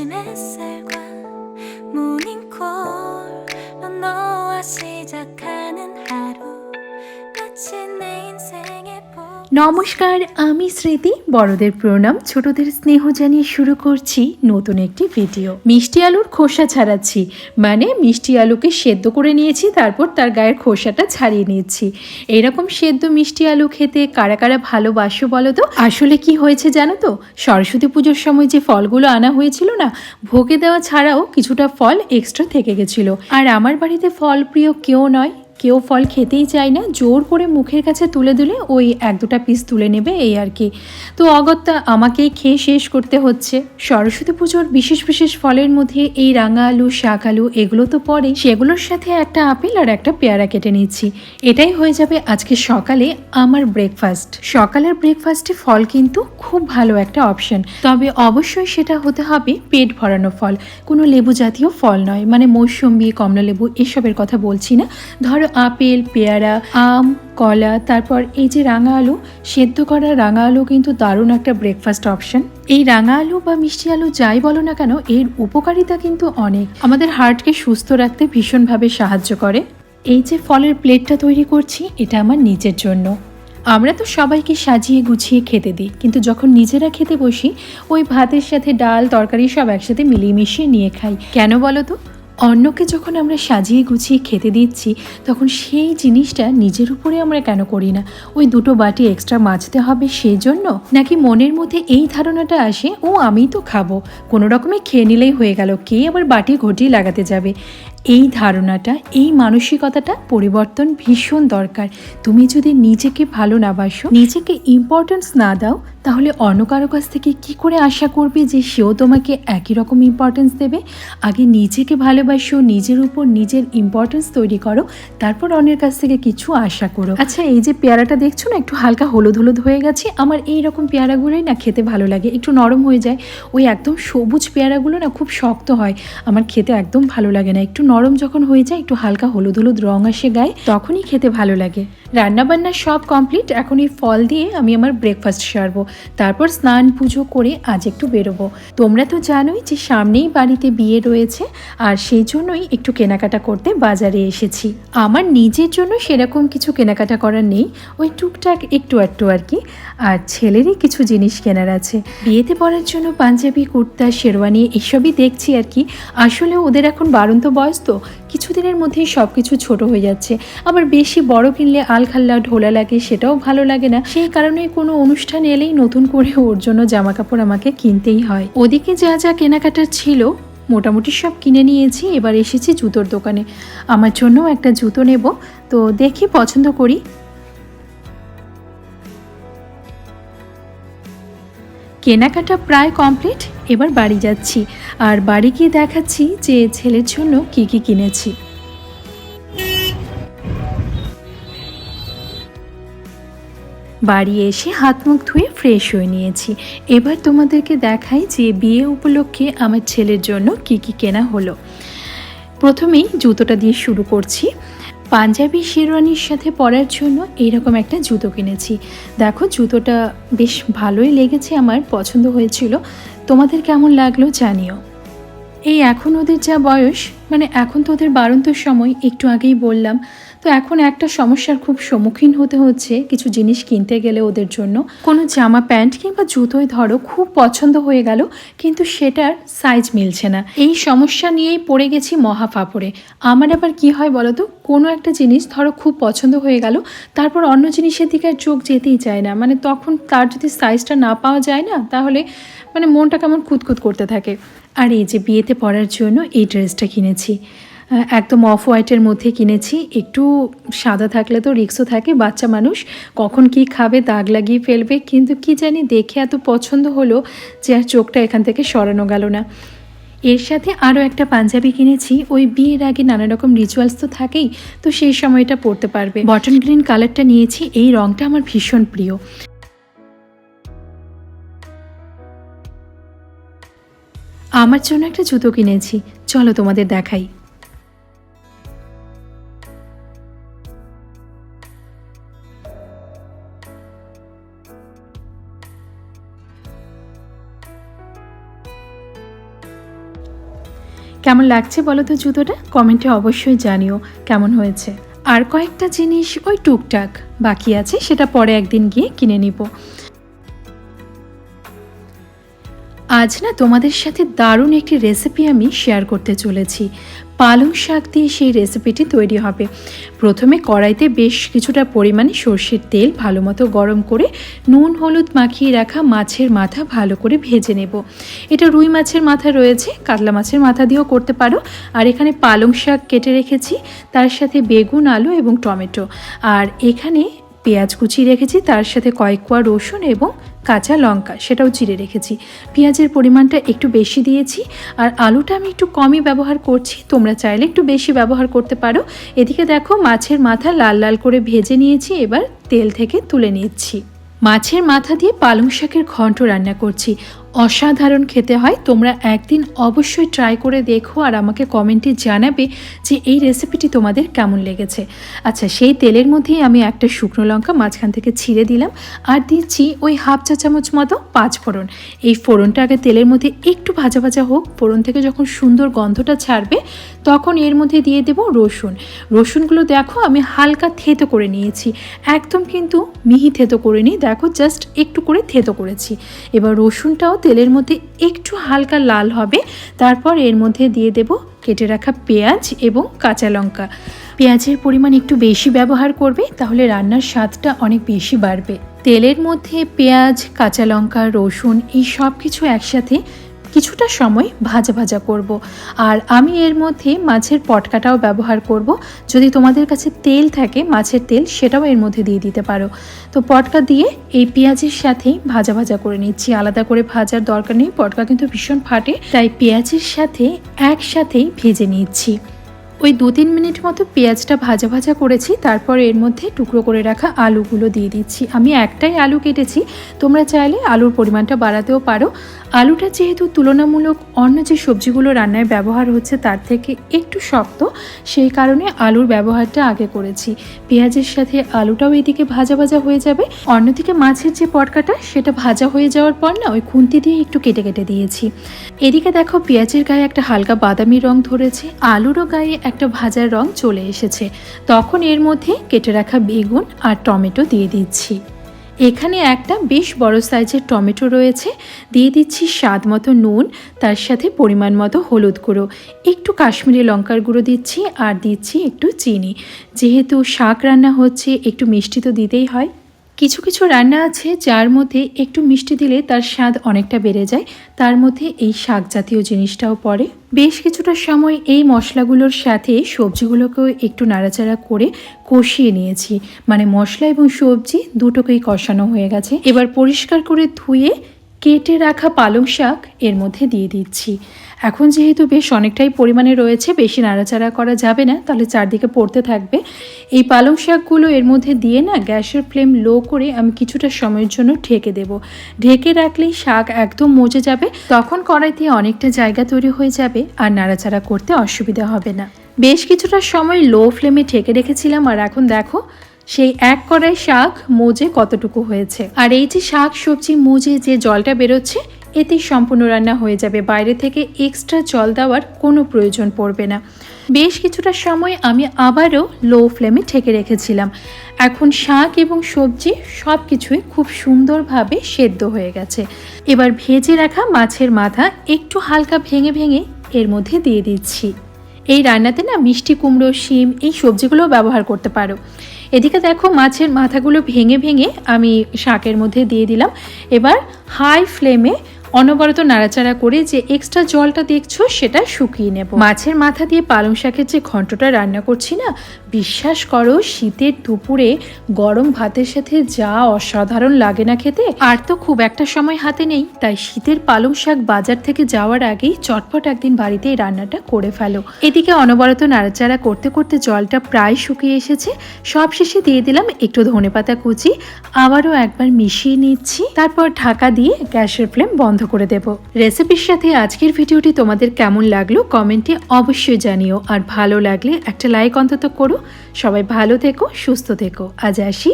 SMS নমস্কার, আমি স্মৃতি। বড়দের প্রণাম। ছোটদের স্নেহ জানিয়ে শুরু করছি নতুন একটি ভিডিও। মিষ্টি আলুর খোসা ছাড়াচ্ছি। মানে মিষ্টি আলুকে সেদ্ধ করে নিয়েছি, তারপর তার গায়ের খোসাটা ছাড়িয়ে নিচ্ছি। এরকম সেদ্ধ মিষ্টি আলু খেতে কারা কারা ভালোবাসো বলো তো? আসলে কি হয়েছে জানো তো? সরস্বতী পুজোর সময় যে ফলগুলো আনা হয়েছিল না, ভোগে দেওয়া ছাড়াও কিছুটা ফল এক্সট্রা থেকে গেছিল। আর আমার বাড়িতে ফল প্রিয় কেউ নয় কেউ ফল খেতেই চায় না, জোর করে মুখের কাছে তুলে দিলে ওই এক দুটা পিস তুলে নেবে এই আর কি। তো অগত্যা আমাকেই খেয়ে শেষ করতে হচ্ছে। সরস্বতী পুজোর বিশেষ বিশেষ ফলের মধ্যে এই রাঙা আলু, শাক আলু, এগুলো তো পড়ে সেগুলোর সাথে একটা আপেল আর একটা পেয়ারা কেটে নিচ্ছি। এটাই হয়ে যাবে আজকে সকালে আমার ব্রেকফাস্ট সকালের ব্রেকফাস্টে ফল কিন্তু খুব ভালো একটা অপশন তবে অবশ্যই সেটা হতে হবে পেট ভরানো ফল। কোনো লেবু জাতীয় ফল নয়। মানে মৌসুম্বি কমলা লেবু এসবের কথা বলছি না। ধরো আপেল, পেয়ারা, আম, কলা, তারপর এই যে রাঙা আলু, সেদ্ধ করা রাঙা আলু কিন্তু দারুণ একটা ব্রেকফাস্ট অপশন এই রাঙা আলু বা মিষ্টি আলু যাই বলো না কেন, এর উপকারিতা কিন্তু অনেক। আমাদের হার্টকে সুস্থ রাখতে ভীষণভাবে সাহায্য করে। এই যে ফলের প্লেটটা তৈরি করছি, এটা আমার নিজের জন্য। আমরা তো সবাইকে সাজিয়ে গুছিয়ে খেতে দিই, কিন্তু যখন নিজেরা খেতে বসি, ওই ভাতের সাথে ডাল, তরকারি সব একসাথে মিলিয়ে মিশিয়ে নিয়ে খাই। কেন বলো তো? অন্যকে যখন আমরা সাজিয়ে গুছিয়ে খেতে দিচ্ছি, তখন সেই জিনিসটা নিজের উপরে আমরা কেন করি না? ওই দুটো বাটি এক্সট্রা মাজতে হবে সেই জন্য নাকি মনের মধ্যে এই ধারণাটা আসে, ও, আমি তো খাব। কোনো রকমে খেয়ে নিলেই হয়ে গেল, কে আবার বাটি ঘটি লাগাতে যাবে? এই ধারণাটা, এই মানসিকতাটা পরিবর্তন ভীষণ দরকার। তুমি যদি নিজেকে ভালো না বাসো, নিজেকে ইম্পর্টেন্স না দাও, তাহলে অন্য কারও কাছ থেকে কি করে আশা করবে যে সেও তোমাকে একই রকম ইম্পর্টেন্স দেবে? আগে নিজেকে ভালোবাসো, নিজের উপর নিজের ইম্পর্টেন্স তৈরি করো, তারপর অন্যের কাছ থেকে কিছু আশা করো। আচ্ছা এই যে পেয়ারাটা দেখছ না, একটু হালকা হলুদ হলুদ হয়ে গেছে, আমার এই রকম পেয়ারাগুলোই না খেতে ভালো লাগে, একটু নরম হয়ে যায়। ওই একদম সবুজ পেয়ারাগুলো না খুব শক্ত হয়, আমার খেতে একদম ভালো লাগে না, একটু নরম যখন হয়ে যায়, একটু হালকা হলুদ হলুদ রং আসে গায়ে, তখনই খেতে ভালো লাগে। রান্নাবান্না সব কমপ্লিট এখন এই ফল দিয়ে আমি আমার ব্রেকফাস্ট সারবো। তারপর স্নান পুজো করে আজ একটু বেরোবো। তোমরা তো জানোই যে সামনেই বাড়িতে বিয়ে রয়েছে, আর সেই জন্যই একটু কেনাকাটা করতে বাজারে এসেছি। আমার নিজের জন্য সেরকম কিছু কেনাকাটা করার নেই, ওই টুকটাক একটু একটু আর কি। আর ছেলেরই কিছু জিনিস কেনার আছে। বিয়েতে পড়ার জন্য পাঞ্জাবি, কুর্তা, শেরওয়ানি এসবই দেখছি আর কি। আসলে ওদের এখন বারন্ত বয়স তো কিছুদিনের মধ্যেই সব কিছু ছোট হয়ে যাচ্ছে। আবার বেশি বড় কিনলে আলখাল্লা ঢোলা লাগে, সেটাও ভালো লাগে না। সেই কারণে কোনো অনুষ্ঠান এলেই নতুন করে ওর জন্য জামা কাপড় আমাকে কিনতেই হয়। ওদিকে যা যা কেনাকাটা ছিল, মোটামুটি সব কিনে নিয়েছি। এবার এসেছি জুতোর দোকানে। আমার জন্যও একটা জুতো নেব। তো দেখি পছন্দ করি। কেনাকাটা প্রায় কমপ্লিট, এবার বাড়ি যাচ্ছি। আর বাড়ি গিয়ে দেখাচ্ছি যে ছেলের জন্য কি কি কিনেছি। বাড়ি এসে হাত মুখ ধুয়ে ফ্রেশ হয়ে নিয়েছি। এবার তোমাদেরকে দেখাই যে বিয়ে উপলক্ষে আমার ছেলের জন্য কি কি কেনা হলো। প্রথমেই জুতোটা দিয়ে শুরু করছি। পাঞ্জাবি শেরওয়ানির সাথে পরার জন্য এইরকম একটা জুতো কিনেছি। দেখো, জুতোটা বেশ ভালোই লেগেছে, আমার পছন্দ হয়েছিল। তোমাদের কেমন লাগল জানিও। এই এখন ওদের যা বয়স মানে এখন তো ওদের বারন্তর সময়, একটু আগেই বললাম তো এখন একটা সমস্যার খুব সম্মুখীন হতে হচ্ছে কিছু জিনিস কিনতে গেলে ওদের জন্য। কোনো জামা, প্যান্ট কিংবা জুতোয় ধরো খুব পছন্দ হয়ে গেল, কিন্তু সেটার সাইজ মিলছে না। এই সমস্যা নিয়েই পড়ে গেছি মহা ফাপড়ে। আমার আবার কি হয় বলো তো? কোনো একটা জিনিস ধরো খুব পছন্দ হয়ে গেল, তারপর অন্য জিনিসের দিকে আর চোখ যেতেই চায় না। মানে তখন তার যদি সাইজটা না পাওয়া যায় না, তাহলে মানে মনটা কেমন কুতকুত করতে থাকে। আর এই যে বিয়েতে পরার জন্য এই ড্রেসটা কিনেছি। একদম অফ হোয়াইটের মধ্যে কিনেছি। একটু সাদা থাকলে তো রিক্সও থাকে, বাচ্চা মানুষ কখন কি খাবে, দাগ লাগিয়ে ফেলবে, কিন্তু কি জানি দেখে এত পছন্দ হলো যে আর চোখটা এখান থেকে সরানো গেল না। এর সাথে আরও একটা পাঞ্জাবি কিনেছি, ওই বিয়ের আগে নানা রকম রিচুয়ালস তো থাকেই, তো সেই সময়টা পরতে পারবে। বটন গ্রিন কালারটা নিয়েছি, এই রঙটা আমার ভীষণ প্রিয়। আমার জন্য একটা জুতো কিনেছি, চলো তোমাদের দেখাই। কেমন লাগছে বলো তো জুতোটা? কমেন্টে অবশ্যই জানিও কেমন হয়েছে। আর কয়েকটা জিনিস ওই টুকটাক বাকি আছে, সেটা পরে একদিন গিয়ে কিনে নিব। আজ না তোমাদের সাথে দারুণ একটি রেসিপি আমি শেয়ার করতে চলেছি। পালং শাক দিয়ে সেই রেসিপিটি তৈরি হবে। প্রথমে কড়াইতে বেশ কিছুটা পরিমাণে সর্ষের তেল ভালো মতো গরম করে, নুন, হলুদ মাখিয়ে রাখা মাছের মাথা ভালো করে ভেজে নেব। এটা রুই মাছের মাথা রয়েছে, কাতলা মাছের মাথা দিয়েও করতে পারো। আর এখানে পালং শাক কেটে রেখেছি, তার সাথে বেগুন, আলু এবং টমেটো। আর এখানে পেঁয়াজ কুচি রেখেছি, তার সাথে কয়েক কোয়া রসুন এবং কাঁচা লঙ্কা, সেটাও চিড়ে রেখেছি। পেঁয়াজের পরিমাণটা একটু বেশি দিয়েছি, আর আলুটা আমি একটু কমই ব্যবহার করছি, তোমরা চাইলে একটু বেশি ব্যবহার করতে পারো। এদিকে দেখো, মাছের মাথা লাল লাল করে ভেজে নিয়েছি, এবার তেল থেকে তুলে নিচ্ছি। মাছের মাথা দিয়ে পালং শাকের ঘন্ট রান্না করছি। অসাধারণ খেতে হয়। তোমরা একদিন অবশ্যই ট্রাই করে দেখো আর আমাকে কমেন্টে জানাবে যে এই রেসিপিটি তোমাদের কেমন লেগেছে। আচ্ছা সেই তেলের মধ্যেই আমি একটা শুকনো লঙ্কা মাঝখান থেকে ছিঁড়ে দিলাম আর দিচ্ছি ওই হাফ চা চামচ মতো পাঁচ ফোড়ন। এই ফোড়নটা আগে তেলের মধ্যে একটু ভাজা ভাজা হোক, ফোড়ন থেকে যখন সুন্দর গন্ধটা ছাড়বে তখন এর মধ্যে দিয়ে দেব রসুন। রসুনগুলো দেখো আমি হালকা থেতো করে নিয়েছি। একদম কিন্তু মিহি থেতো করে নিই দেখো জাস্ট একটু করে থেতো করেছি। এবার রসুনটাও তেলের মধ্যে একটু হালকা লাল হবে, তারপর এর মধ্যে দিয়ে দেব কেটে রাখা পেঁয়াজ এবং কাঁচা লঙ্কা। পেঁয়াজের পরিমাণ একটু বেশি ব্যবহার করবে, তাহলে রান্নার স্বাদটা অনেক বেশি বাড়বে। তেলের মধ্যে পেঁয়াজ, কাঁচা লঙ্কা, রসুন এই সব কিছু একসাথে কিছুটা সময় ভাজা ভাজা করব। আর আমি এর মধ্যে মাছের পটকাটাও ব্যবহার করব। যদি তোমাদের কাছে তেল থাকে, মাছের তেল, সেটাও এর মধ্যে দিয়ে দিতে পারো তো পটকা দিয়ে এই পেঁয়াজের সাথেই ভাজা ভাজা করে নিচ্ছি আলাদা করে ভাজার দরকার নেই, পটকা কিন্তু ভীষণ ফাটে তাই পেঁয়াজের সাথে একসাথেই ভেজে নিচ্ছি ওই দু তিন মিনিট মতো পেঁয়াজটা ভাজা ভাজা করেছি, তারপর এর মধ্যে টুকরো করে রাখা আলুগুলো দিয়ে দিচ্ছি। আমি একটাই আলু কেটেছি, তোমরা চাইলে আলুর পরিমাণটা বাড়াতেও পারো। আলুটা যেহেতু তুলনামূলক অন্য যে সবজিগুলো রান্নায় ব্যবহার হচ্ছে তার থেকে একটু শক্ত, সেই কারণে আলুর ব্যবহারটা আগে করেছি। পেঁয়াজের সাথে আলুটাও এদিকে ভাজা ভাজা হয়ে যাবে। অন্যদিকে মাছের যে পটকাটা, সেটা ভাজা হয়ে যাওয়ার পর না ওই খুন্তি দিয়ে একটু কেটে কেটে দিয়েছি। এদিকে দেখো পেঁয়াজের গায়ে একটা হালকা বাদামি রং ধরেছে, আলুরও গায়ে একটা ভাজার রং চলে এসেছে। তখন এর মধ্যে কেটে রাখা বেগুন আর টমেটো দিয়ে দিচ্ছি। এখানে একটা বেশ বড় সাইজের টমেটো রয়েছে। দিয়ে দিচ্ছি স্বাদ মতো নুন, তার সাথে পরিমাণ মতো হলুদ গুঁড়ো। একটু কাশ্মীরি লঙ্কার গুঁড়ো দিচ্ছি আর দিচ্ছি একটু চিনি। যেহেতু শাক রান্না হচ্ছে, একটু মিষ্টি তো দিতেই হয়। কিছু কিছু রান্না আছে যার মধ্যে একটু মিষ্টি দিলে তার স্বাদ অনেকটা বেড়ে যায়। তার মধ্যে এই শাক জাতীয় জিনিসটাও পড়ে। বেশ কিছুটা সময় এই মশলাগুলোর সাথে সবজিগুলোকেও একটু নাড়াচাড়া করে কষিয়ে নিয়েছি। মানে মশলা এবং সবজি দুটোকেই কষানো হয়ে গেছে। এবার পরিষ্কার করে ধুয়ে কেটে রাখা পালং শাক এর মধ্যে দিয়ে দিচ্ছি। এখন যেহেতু বেশ অনেকটাই পরিমাণে রয়েছে, বেশি নাড়াচাড়া করা যাবে না, তাহলে চারদিকে পড়তে থাকবে। এই পালং শাকগুলো এর মধ্যে দিয়ে না গ্যাসের ফ্লেম লো করে আমি কিছুটা সময়ের জন্য ঢেকে দেব। ঢেকে রাখলেই শাক একদম মজে যাবে, তখন কড়াইতে অনেকটা জায়গা তৈরি হয়ে যাবে, আর নাড়াচাড়া করতে অসুবিধা হবে না। বেশ কিছুটা সময় লো ফ্লেমে ঢেকে রেখেছিলাম, আর এখন দেখো সেই এক কড়াই শাক মোজে কতটুকু হয়েছে? আর এই যে শাক, সবজি, মুজে যে জলটা বেরোচ্ছে এতেই সম্পূর্ণ রান্না হয়ে যাবে। বাইরে থেকে এক্সট্রা জল দেওয়ার কোনো প্রয়োজন পড়বে না। বেশ কিছুটা সময় আমি আবারও লো ফ্লেমে ঠেকে রেখেছিলাম। এখন শাক এবং সবজি সব কিছুই খুব সুন্দরভাবে সেদ্ধ হয়ে গেছে। এবার ভেজে রাখা মাছের মাথা একটু হালকা ভেঙে ভেঙে এর মধ্যে দিয়ে দিচ্ছি। এই রান্নাতে না মিষ্টি কুমড়ো, শিম এই সবজিগুলোও ব্যবহার করতে পারো। এদিকে দেখো মাছের মাথাগুলো ভেঙে ভেঙে আমি শাকের মধ্যে দিয়ে দিলাম। এবার হাই ফ্লেমে অনবরত নাড়াচাড়া করে যে এক্সট্রা জলটা দেখছ সেটা শুকিয়ে নেব। মাছের মাথা দিয়ে পালং শাকের যে ঘন্টটা রান্না করছি না, বিশ্বাস করো শীতের দুপুরে গরম ভাতের সাথে যা অসাধারণ লাগে না খেতে, আর তো খুব একটা সময় হাতে নেই। তাই শীতের পালং শাক বাজার থেকে যাওয়ার আগেই চটপট একদিন বাড়িতে এই রান্নাটা করে ফেলো। এদিকে অনবরত নাড়াচাড়া করতে করতে জলটা প্রায় শুকিয়ে এসেছে। সব শেষে দিয়ে দিলাম একটু ধনেপাতা কুচি। আবারও একবার মিশিয়ে নিচ্ছি। তারপর ঢাকা দিয়ে গ্যাসের ফ্লেম বন্ধ করে দেব। রেসিপির সাথে আজকের ভিডিওটি তোমাদের কেমন লাগল কমেন্টে অবশ্যই জানিও। আর ভালো লাগলে একটা লাইক অন্তত করো। সবাই ভালো থেকো, সুস্থ থেকো। আজ আসি।